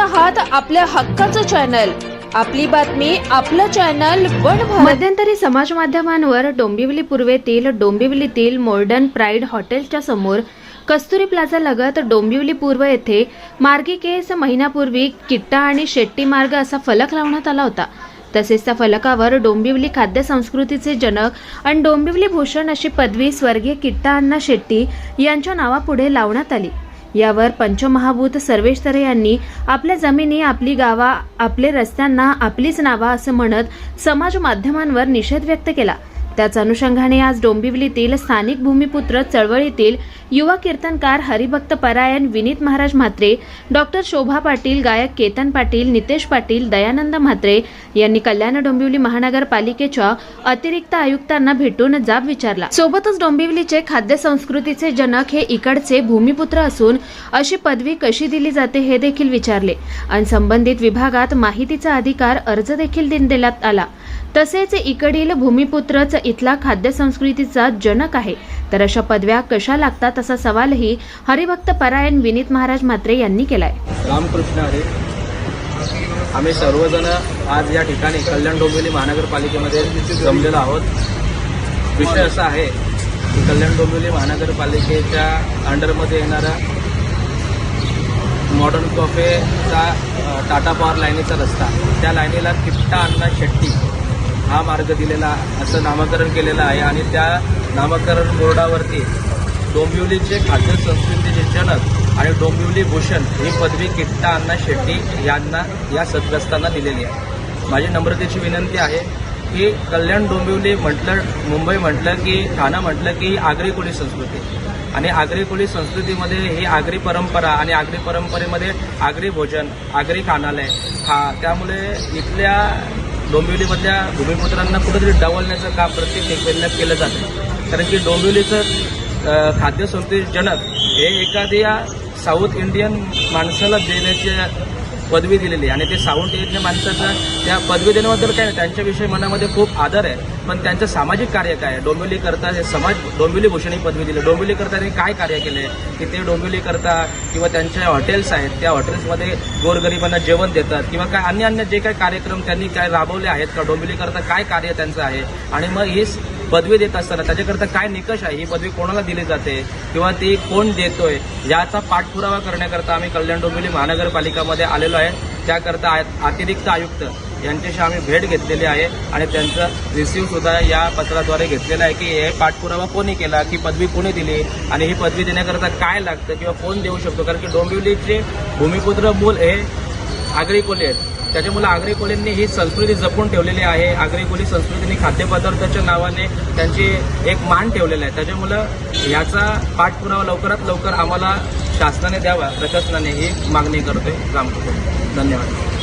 आहात आपल्या हक्काचं चॅनल आपली बातमी आपलं चॅनल वन मध्यंतरी समाज माध्यमांवर डोंबिवली पूर्वेतील डोंबिवलीतील मॉर्डन प्राईड हॉटेलच्या समोर कस्तुरी प्लाझा लगत डोंबिवली पूर्व येथे मार्गिकेस महिन्यापूर्वी किट्टा आणि शेट्टी मार्ग असा फलक लावण्यात आला होता. तसेच त्या फलकावर डोंबिवली खाद्य संस्कृतीचे जनक आणि डोंबिवली भूषण अशी पदवी स्वर्गीय किट्टा अण्णा शेट्टी यांच्या नावापुढे लावण्यात आली. यावर पंचमहाभूत सर्वेश तरे यांनी आपल्या जमिनी आपली गावा आपले रस्त्यांना आपलीच नावा असं म्हणत समाज माध्यमांवर निषेध व्यक्त केला. त्याच अनुषंगाने आज डोंबिवलीतील स्थानिक भूमिपुत्र चळवळीतील युवा कीर्तनकार हरिभक्त परायण विनीत महाराज म्हात्रे डॉक्टर शोभा पाटील गायक केतन पाटील नितेश पाटील दयानंद म्हात्रे यांनी कल्याण डोंबिवली महानगरपालिकेच्या अतिरिक्त आयुक्तांना भेटून जाब विचारला. सोबतच डोंबिवलीचे खाद्य संस्कृतीचे जनक हे इकडचे भूमिपुत्र असून अशी पदवी कशी दिली जाते हे देखील विचारले आणि संबंधित विभागात माहितीचा अधिकार अर्ज देखील दिन देण्यात आला. तसेच इकडील भूमिपुत्रच इथला खाद्य संस्कृतीचा जनक आहे. तर अशा पदव्या कशा लागतात असा सवालही हरिभक्त परायण विनीत महाराज म्हात्रे यांनी केलाय. रामकृष्ण हरे. आम्ही सर्वजण आज या ठिकाणी कल्याण डोंबिवली महानगरपालिकेमध्ये जमलेलो आहोत. विषय असा आहे की कल्याण डोंबिवली महानगरपालिकेच्या अंडरमध्ये येणारा मॉडर्न कॉफेचा टाटा पॉवर लाईनीचा रस्ता. त्या लाईनीला किट्टा अण्णा शेट्टी. हा मार्ग दिलेला असं नामकरण केलेलं आहे आणि त्या नामकरण बोर्डावरती डोंबिवलीचे खाद्य संस्कृतीचे जनक आणि डोंबिवली भूषण ही पदवी किट्टा अण्णा शेट्टी यांना या सदग्रस्तांना दिलेली आहे. माझी नम्रतेची विनंती आहे की कल्याण डोंबिवली म्हटलं मुंबई म्हटलं की ठाणं म्हटलं की आगरी कोळी संस्कृती. आणि आगरी कोळी संस्कृतीमध्ये ही आगरी परंपरा आणि आगरी परंपरेमध्ये आगरी भोजन आगरी खानालय हा त्यामुळे इथल्या डोंबिवलीमधल्या भूमिपुत्रांना कुठेतरी डावलण्याचं काम प्रत्येक शेतकऱ्यांना केलं जातं कारण की डोंबिवलीचं अ, खाद्य जनक हे एखाद्या साऊथ इंडियन माणसाला देण्याच्या पदवी दिलेली आहे. आणि ते साऊथ इंडियन माणसाचं त्या पदवी देण्याबद्दल काय त्यांच्याविषयी मनामध्ये खूप आदर आहे. पण त्यांचं सामाजिक कार्य काय आहे? डोंबिवली करता हे समाज डोंबिवली भूषण ही पदवी दिली. डोंबिवली करता त्यांनी काय कार्य केले? की ते डोंबिवली करता किंवा त्यांच्या हॉटेल्स आहेत त्या हॉटेल्समध्ये गोरगरिबांना जेवण देतात किंवा काय अन्य अन्य जे काही कार्यक्रम त्यांनी काय राबवले आहेत का? डोंबिवली करता काय कार्य त्यांचं आहे? आणि मग ही पदवी देत असताना त्याच्याकरता काय निकष आहे? ही पदवी कोणाला दिली जाते? किंवा ती कोण देतोय? याचा पाठपुरावा करण्याकरता आम्ही कल्याण डोंबिवली महानगरपालिकामध्ये आलेलो आहे. त्याकरता आ- अतिरिक्त आयुक्त यांच्याशी आम्ही भेट घेतलेली आहे आणि त्यांचा रिसिव्ह सुद्धा या पत्राद्वारे घेतलेला आहे की हे पाठपुरावा कोणी केला? की पदवी कोणी दिली? आणि ही पदवी देण्याकरता काय लागतं? किंवा कोण देऊ शकतो? कारण की डोंबिवलीचे भूमिपुत्र मूल हे आगरी कोली आहेत. त्याच्यामुळे आगरी कोलींनी ही संस्कृती जपून ठेवलेली आहे. आगरी कोली संस्कृतीने खाद्यपदार्थाच्या नावाने त्यांची एक मान ठेवलेला आहे. त्याच्यामुळं याचा पाठपुरावा लवकरात लवकर आम्हाला शासनाने द्यावा प्रशासनाने ही मागणी करतोय. रामकृष्ण धन्यवाद.